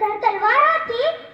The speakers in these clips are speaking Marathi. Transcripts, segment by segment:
नंतर तलवार होती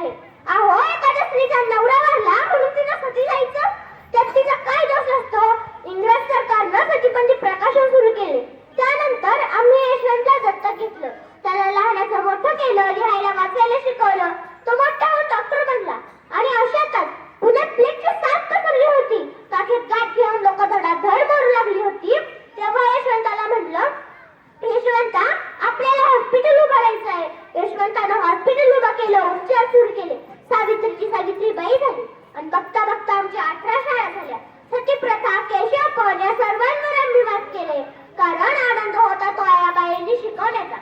आहे. अहो एखाद्या स्त्रीचा नवरा वारला म्हणून तिला सती जायचं? त्यात तिचा काय दोष असतो? इंग्रज सरकारनं सतीपंथी प्रकाशन सुरू केले. करायचं आहे. यशवंतानं हॉस्पिटल उभं केलं उपचार सुरू केले. सावित्रीची सावित्रीबाई झाली. आणि बघता बघता आमच्या अठरा शाळा झाल्या. सती प्रथा केशव कोण या सर्वांवर आम्ही केले. कारण आनंद होता तो आयाबाईंनी शिकवण्याचा.